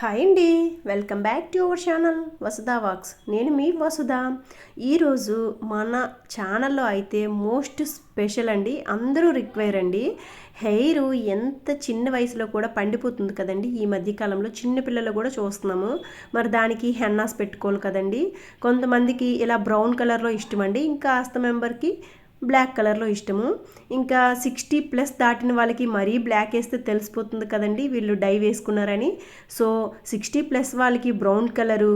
Hi అండి. Welcome back to our channel Vasudha wax. నేను మీ వసుధ. ఈరోజు మన ఛానల్లో అయితే మోస్ట్ స్పెషల్ అండి అందరూ రిక్వైర్ అండి హెయిర్ ఎంత చిన్న వయసులో కూడా పండిపోతుంది కదండి. ఈ మధ్యకాలంలో చిన్నపిల్లలు కూడా చూస్తున్నాము. మరి దానికి హెన్నాస్ పెట్టుకోవాలి కదండి. కొంతమందికి ఇలా బ్రౌన్ కలర్లో ఇష్టం అండి. ఇంకా కాస్త మెంబర్కి బ్లాక్ కలర్లో ఇష్టము. ఇంకా సిక్స్టీ ప్లస్ దాటిన వాళ్ళకి మరీ బ్లాక్ వేస్తే తెలిసిపోతుంది కదండి వీళ్ళు డై వేసుకున్నారని. సో సిక్స్టీ ప్లస్ వాళ్ళకి brown colour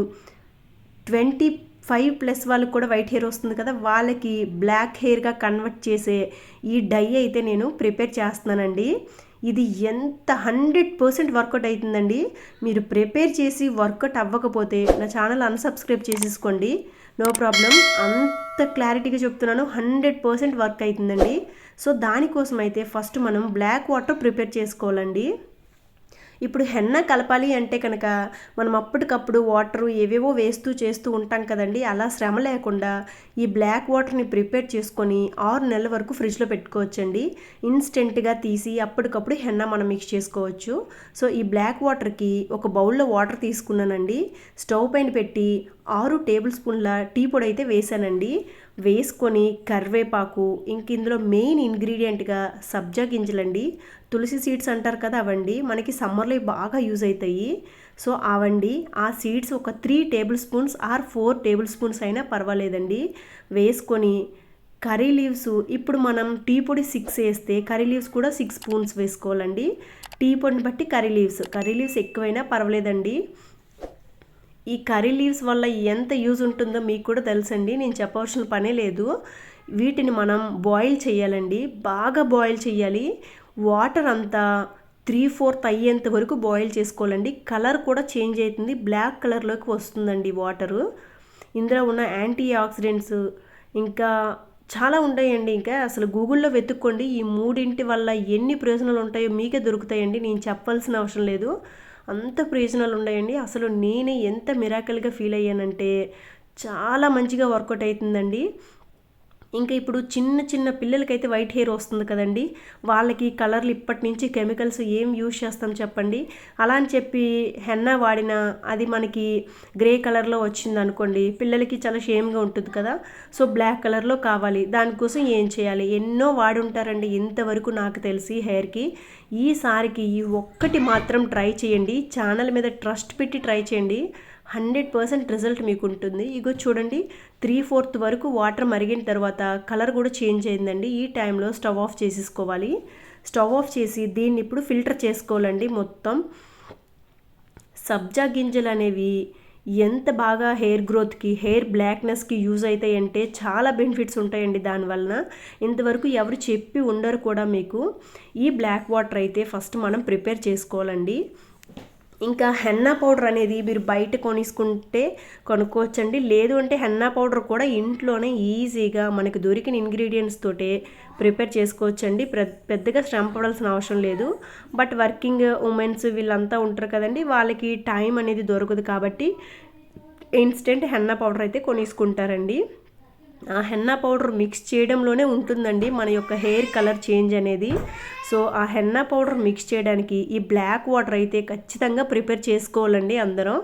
twenty five plus వాళ్ళకి కూడా వైట్ హెయిర్ వస్తుంది కదా వాళ్ళకి బ్లాక్ హెయిర్గా కన్వర్ట్ చేసే ఈ డై అయితే నేను ప్రిపేర్ చేస్తున్నానండి. ఇది ఎంత హండ్రెడ్ పర్సెంట్ వర్కౌట్ అవుతుందండి. మీరు ప్రిపేర్ చేసి వర్కౌట్ అవ్వకపోతే నా ఛానల్ అన్సబ్స్క్రైబ్ చేసేసుకోండి. నో ప్రాబ్లం అంత క్లారిటీగా చెప్తున్నాను. హండ్రెడ్ పర్సెంట్ వర్క్ అవుతుందండి. సో దానికోసం అయితే ఫస్ట్ మనం బ్లాక్ వాటర్ ప్రిపేర్ చేసుకోవాలండి. ఇప్పుడు హెన్న కలపాలి అంటే కనుక మనం అప్పటికప్పుడు వాటరు ఏవేవో వేస్తూ చేస్తూ ఉంటాం కదండి. అలా శ్రమ లేకుండా ఈ బ్లాక్ వాటర్ని ప్రిపేర్ చేసుకొని ఆరు నెలల వరకు ఫ్రిడ్జ్లో పెట్టుకోవచ్చండి. ఇన్స్టెంట్గా తీసి అప్పటికప్పుడు హెన్న మనం మిక్స్ చేసుకోవచ్చు. సో ఈ బ్లాక్ వాటర్కి ఒక బౌల్లో వాటర్ తీసుకున్నానండి. స్టవ్ పైన పెట్టి ఆరు టేబుల్ స్పూన్ల టీ పొడి అయితే వేసానండి వేసుకొని కరివేపాకు ఇంక ఇందులో మెయిన్ ఇంగ్రీడియంట్గా సబ్జా గింజలండి. తులసి సీడ్స్ అంటారు కదా అవండి. మనకి సమ్మర్లో బాగా యూజ్ అవుతాయి. సో అవండి. ఆ సీడ్స్ ఒక three tablespoons or four tablespoons అయినా పర్వాలేదండి. వేసుకొని కర్రీ లీవ్స్ ఇప్పుడు మనం టీ పొడి సిక్స్ వేస్తే కర్రీ లీవ్స్ కూడా సిక్స్ స్పూన్స్ వేసుకోవాలండి. టీ పొడిని బట్టి కర్రీ లీవ్స్ కర్రీ లీవ్స్ ఎక్కువైనా పర్వాలేదండి. ఈ కర్రీ లీవ్స్ వల్ల ఎంత యూజ్ ఉంటుందో మీకు కూడా తెలుసండి. నేను చెప్పవలసిన పనే లేదు. వీటిని మనం బాయిల్ చేయాలండి. బాగా బాయిల్ చేయాలి. వాటర్ అంతా త్రీ ఫోర్త్ అయ్యేంత వరకు బాయిల్ చేసుకోవాలండి. కలర్ కూడా చేంజ్ అవుతుంది. బ్లాక్ కలర్లోకి వస్తుందండి వాటరు. ఇందులో ఉన్న యాంటీ ఆక్సిడెంట్స్ ఇంకా చాలా ఉంటాయండి. ఇంకా అసలు గూగుల్లో వెతుక్కోండి. ఈ మూడింటి వల్ల ఎన్ని ప్రయోజనాలు ఉంటాయో మీకే దొరుకుతాయండి. నేను చెప్పాల్సిన అవసరం లేదు. అంత ప్రయోజనాలు ఉన్నాయండి. అసలు నేనే ఎంత మిరాకల్గా ఫీల్ అయ్యానంటే చాలా మంచిగా వర్కౌట్ అవుతుందండి. ఇంకా ఇప్పుడు చిన్న చిన్న పిల్లలకైతే వైట్ హెయిర్ వస్తుంది కదండి. వాళ్ళకి కలర్లు ఇప్పటి నుంచి కెమికల్స్ ఏం యూజ్ చేస్తాం చెప్పండి. అలా అని చెప్పి హెన్న వాడిన అది మనకి గ్రే కలర్లో వచ్చింది అనుకోండి పిల్లలకి చాలా షేమ్గా ఉంటుంది కదా. సో బ్లాక్ కలర్లో కావాలి. దానికోసం ఏం చేయాలి? ఎన్నో వాడి ఉంటారండి ఇంతవరకు నాకు తెలిసి హెయిర్కి. ఈసారికి ఈ ఒక్కటి మాత్రం ట్రై చేయండి. ఛానల్ మీద ట్రస్ట్ పెట్టి ట్రై చేయండి. హండ్రెడ్ పర్సెంట్ రిజల్ట్ మీకు ఉంటుంది ఇగో చూడండి త్రీ ఫోర్త్ వరకు వాటర్ మరిగిన తర్వాత కలర్ కూడా చేంజ్ అయిందండి. ఈ టైంలో స్టవ్ ఆఫ్ చేసేసుకోవాలి. స్టవ్ ఆఫ్ చేసి దీన్ని ఇప్పుడు ఫిల్టర్ చేసుకోవాలండి మొత్తం. సబ్జా గింజలు అనేవి ఎంత బాగా హెయిర్ గ్రోత్కి హెయిర్ బ్లాక్నెస్కి యూజ్ అవుతాయంటే చాలా బెనిఫిట్స్ ఉంటాయండి దానివలన ఇంతవరకు ఎవరు చెప్పి ఉండరు కూడా మీకు. ఈ బ్లాక్ వాటర్ అయితే ఫస్ట్ మనం ప్రిపేర్ చేసుకోవాలండి. ఇంకా హెన్నా పౌడర్ అనేది మీరు బయట కొనుక్కుంటే కొనుక్కోవచ్చండి. లేదు అంటే హెన్నా పౌడర్ కూడా ఇంట్లోనే ఈజీగా మనకు దొరికిన ఇంగ్రీడియంట్స్ తోటే ప్రిపేర్ చేసుకోవచ్చండి. పెద్దగా శ్రమ పడాల్సిన అవసరం లేదు. బట్ వర్కింగ్ ఉమెన్స్ వీళ్ళంతా ఉంటారు కదండి. వాళ్ళకి టైం అనేది దొరకదు కాబట్టి ఇన్స్టెంట్ హెన్నా పౌడర్ అయితే కొనేసుకుంటారండి. ఆ హెన్నా పౌడర్ మిక్స్ చేయడంలోనే ఉంటుందండి మన యొక్క హెయిర్ కలర్ చేంజ్ అనేది. సో ఆ హెన్నా పౌడర్ మిక్స్ చేయడానికి ఈ బ్లాక్ వాటర్ అయితే ఖచ్చితంగా ప్రిపేర్ చేసుకోవాలండి అందరం.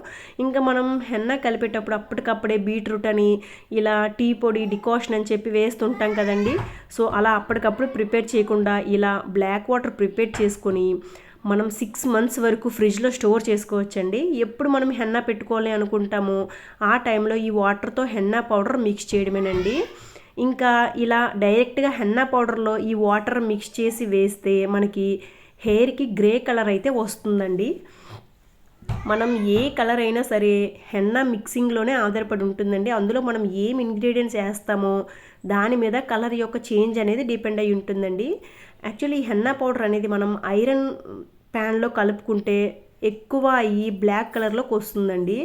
ఇంకా మనం హెన్నా కలిపేటప్పుడు అప్పటికప్పుడే బీట్రూట్ అని ఇలా టీ పొడి డికాషన్ అని చెప్పి వేస్తుంటాం కదండి. సో అలా అప్పటికప్పుడు ప్రిపేర్ చేయకుండా ఇలా బ్లాక్ వాటర్ ప్రిపేర్ చేసుకొని మనం సిక్స్ మంత్స్ వరకు ఫ్రిడ్జ్లో స్టోర్ చేసుకోవచ్చండి. ఎప్పుడు మనం హెన్నా పెట్టుకోవాలి అనుకుంటామో ఆ టైంలో ఈ వాటర్తో హెన్నా పౌడర్ మిక్స్ చేయడమేనండి. ఇంకా ఇలా డైరెక్ట్గా హెన్నా పౌడర్లో ఈ వాటర్ మిక్స్ చేసి వేస్తే మనకి హెయిర్కి గ్రే కలర్ అయితే వస్తుందండి. మనం ఏ కలర్ అయినా సరే హెన్నా మిక్సింగ్లోనే ఆధారపడి ఉంటుందండి. అందులో మనం ఏం ఇంగ్రీడియంట్స్ వేస్తామో దాని మీద కలర్ యొక్క చేంజ్ అనేది డిపెండ్ అయి ఉంటుందండి. యాక్చువల్లీ హెన్నా పౌడర్ అనేది మనం ఐరన్ ప్యాన్లో కలుపుకుంటే ఎక్కువ ఈ బ్లాక్ కలర్లోకి వస్తుందండి.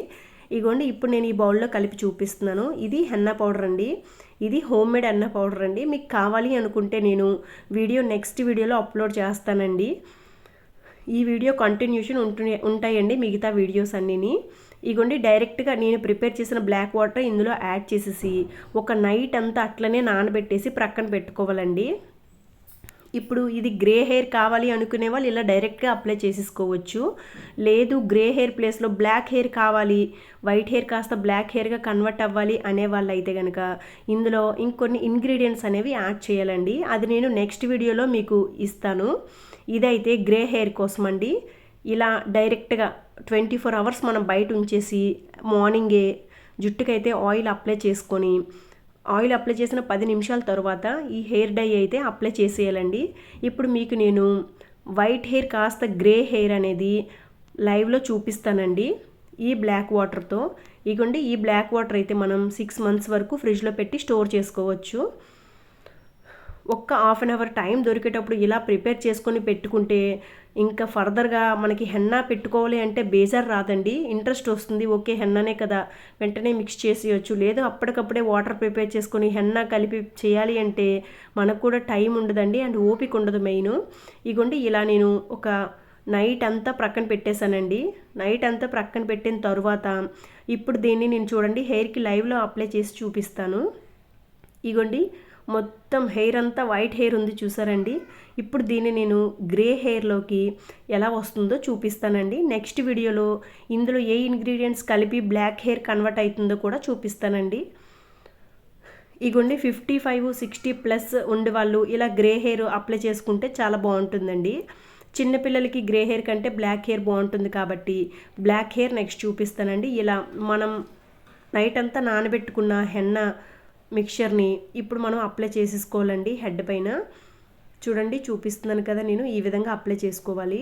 ఇగోండి ఇప్పుడు నేను ఈ బౌల్లో కలిపి చూపిస్తున్నాను. ఇది హెన్న పౌడర్ అండి. ఇది హోమ్ మేడ్ హెన్న పౌడర్ అండి. మీకు కావాలి అనుకుంటే నేను వీడియో నెక్స్ట్ వీడియోలో అప్లోడ్ చేస్తానండి. ఈ వీడియో కంటిన్యూషన్ ఉంటు ఉంటాయండి మిగతా వీడియోస్ అన్నీని. ఇగోండి డైరెక్ట్గా నేను ప్రిపేర్ చేసిన బ్లాక్ వాటర్ ఇందులో యాడ్ చేసేసి ఒక నైట్ అంతా అట్లనే నానబెట్టేసి ప్రక్కన పెట్టుకోవాలండి. ఇప్పుడు ఇది గ్రే హెయిర్ కావాలి అనుకునే వాళ్ళు ఇలా డైరెక్ట్గా అప్లై చేసేసుకోవచ్చు. లేదు గ్రే హెయిర్ ప్లేస్లో బ్లాక్ హెయిర్ కావాలి వైట్ హెయిర్ కాస్త బ్లాక్ హెయిర్గా కన్వర్ట్ అవ్వాలి అనే వాళ్ళు అయితే కనుక ఇందులో ఇంకొన్ని ఇంగ్రీడియంట్స్ అనేవి యాడ్ చేయాలండి. అది నేను నెక్స్ట్ వీడియోలో మీకు ఇస్తాను. ఇదైతే గ్రే హెయిర్ కోసం అండి ఇలా డైరెక్ట్గా ట్వంటీ ఫోర్ అవర్స్ మనం బయట ఉంచేసి మార్నింగే జుట్టుకైతే ఆయిల్ అప్లై చేసుకొని ఆయిల్ అప్లై చేసిన పది నిమిషాల తర్వాత ఈ హెయిర్ డై అయితే అప్లై చేసేయాలండి. ఇప్పుడు మీకు నేను వైట్ హెయిర్ కాస్త గ్రే హెయిర్ అనేది లైవ్లో చూపిస్తానండి. ఈ బ్లాక్ వాటర్తో ఇగోండి ఈ బ్లాక్ వాటర్ అయితే మనం సిక్స్ మంత్స్ వరకు ఫ్రిడ్జ్లో పెట్టి స్టోర్ చేసుకోవచ్చు. ఒక్క హాఫ్ అన్ అవర్ టైం దొరికేటప్పుడు ఇలా ప్రిపేర్ చేసుకొని పెట్టుకుంటే ఇంకా ఫర్దర్గా మనకి హెన్నా పెట్టుకోవాలి అంటే బేజార్ రాదండి. ఇంట్రెస్ట్ వస్తుంది. ఓకే హెన్నానే కదా. వెంటనే మిక్స్ చేసేయచ్చు. లేదు అప్పటికప్పుడే వాటర్ ప్రిపేర్ చేసుకొని హెన్నా కలిపి చేయాలి అంటే మనకు కూడా టైం ఉండదండి. అండ్ ఓపిక ఉండదు మెయిన్. ఇగోండి ఇలా నేను ఒక నైట్ అంతా ప్రక్కన పెట్టేశానండి. నైట్ అంతా ప్రక్కన పెట్టిన తర్వాత ఇప్పుడు దీన్ని నేను చూడండి హెయిర్కి లైవ్లో అప్లై చేసి చూపిస్తాను. ఇగోండి మొత్తం హెయిర్ అంతా వైట్ హెయిర్ ఉంది చూసారండి. ఇప్పుడు దీన్ని నేను గ్రే హెయిర్లోకి ఎలా వస్తుందో చూపిస్తానండి. నెక్స్ట్ వీడియోలో ఇందులో ఏ ఇంగ్రీడియంట్స్ కలిపి బ్లాక్ హెయిర్ కన్వర్ట్ అవుతుందో కూడా చూపిస్తానండి. ఇగోండి ఫిఫ్టీ ఫైవ్ సిక్స్టీ ప్లస్ ఉండే వాళ్ళు ఇలా గ్రే హెయిర్ అప్లై చేసుకుంటే చాలా బాగుంటుందండి. చిన్నపిల్లలకి గ్రే హెయిర్ కంటే బ్లాక్ హెయిర్ బాగుంటుంది కాబట్టి బ్లాక్ హెయిర్ నెక్స్ట్ చూపిస్తానండి. ఇలా మనం నైట్ అంతా నానబెట్టుకున్న హెన్న మిక్చర్ని ఇప్పుడు మనం అప్లై చేసేసుకోవాలండి హెడ్ పైన. చూడండి చూపిస్తున్నాను కదా నేను ఈ విధంగా అప్లై చేసుకోవాలి.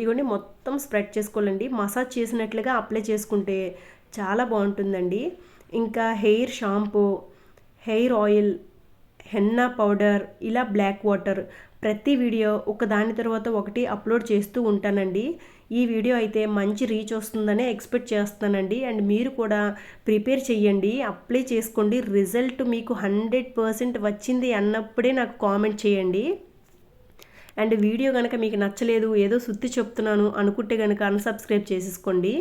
ఇగోండి మొత్తం స్ప్రెడ్ చేసుకోవాలండి. మసాజ్ చేసినట్లుగా అప్లై చేసుకుంటే చాలా బాగుంటుందండి. ఇంకా hair shampoo hair oil henna powder ఇలా బ్లాక్ వాటర్ ప్రతి వీడియో ఒక దాని తర్వాత ఒకటి అప్లోడ్ చేస్తూ ఉంటానండి. ఈ వీడియో అయితే మంచి రీచ్ వస్తుందని ఎక్స్పెక్ట్ చేస్తానండి అండ్ మీరు కూడా ప్రిపేర్ చేయండి అప్లై చేసుకోండి. రిజల్ట్ మీకు హండ్రెడ్ పర్సెంట్ వచ్చింది అన్నప్పుడే నాకు కామెంట్ చేయండి. అండ్ వీడియో కనుక మీకు నచ్చలేదు ఏదో సుత్తి చెప్తున్నాను అనుకుంటే కనుక అన్సబ్స్క్రైబ్ చేసేసుకోండి.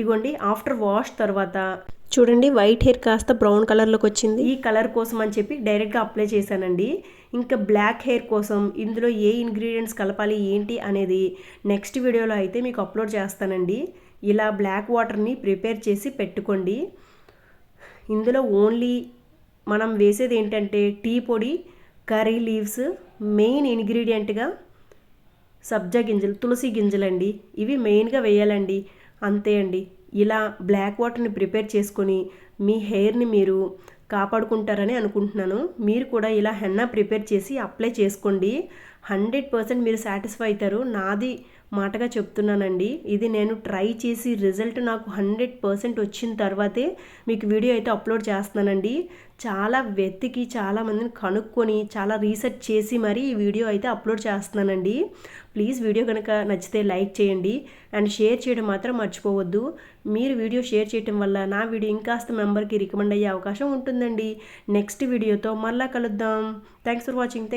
ఇగోండి ఆఫ్టర్ వాష్ తర్వాత చూడండి వైట్ హెయిర్ కాస్త బ్రౌన్ కలర్లోకి వచ్చింది. ఈ కలర్ కోసం అని చెప్పి డైరెక్ట్గా అప్లై చేశానండి. ఇంకా బ్లాక్ హెయిర్ కోసం ఇందులో ఏ ఇంగ్రీడియంట్స్ కలపాలి ఏంటి అనేది నెక్స్ట్ వీడియోలో అయితే మీకు అప్లోడ్ చేస్తానండి. ఇలా బ్లాక్ వాటర్ని ప్రిపేర్ చేసి పెట్టుకోండి. ఇందులో ఓన్లీ మనం వేసేది ఏంటంటే టీ పొడి కర్రీ లీవ్స్ మెయిన్ ఇంగ్రీడియంట్గా సబ్జా గింజలు తులసి గింజలండి. ఇవి మెయిన్గా వేయాలండి. అంతే అండి. ఇలా బ్లాక్ వాటర్ని ప్రిపేర్ చేసుకొని మీ హెయిర్ని మీరు కాపాడుకుంటారని అనుకుంటున్నాను. మీరు కూడా ఇలా హెన్నా ప్రిపేర్ చేసి అప్లై చేసుకోండి. హండ్రెడ్ పర్సెంట్ మీరు సాటిస్ఫై అవుతారు. నాది మాటగా చెప్తున్నానండి. ఇది నేను ట్రై చేసి రిజల్ట్ నాకు హండ్రెడ్ పర్సెంట్ వచ్చిన తర్వాతే మీకు వీడియో అయితే అప్లోడ్ చేస్తున్నానండి. చాలా వెతికి చాలామందిని కనుక్కొని చాలా రీసెర్చ్ చేసి మరీ ఈ వీడియో అయితే అప్లోడ్ చేస్తున్నానండి. ప్లీజ్ వీడియో కనుక నచ్చితే లైక్ చేయండి అండ్ షేర్ చేయడం మాత్రం మర్చిపోవద్దు. మీరు వీడియో షేర్ చేయడం వల్ల నా వీడియో ఇంకాస్త మెంబర్కి రికమెండ్ అయ్యే అవకాశం ఉంటుందండి. నెక్స్ట్ వీడియోతో మళ్ళా కలుద్దాం. Thanks for watching.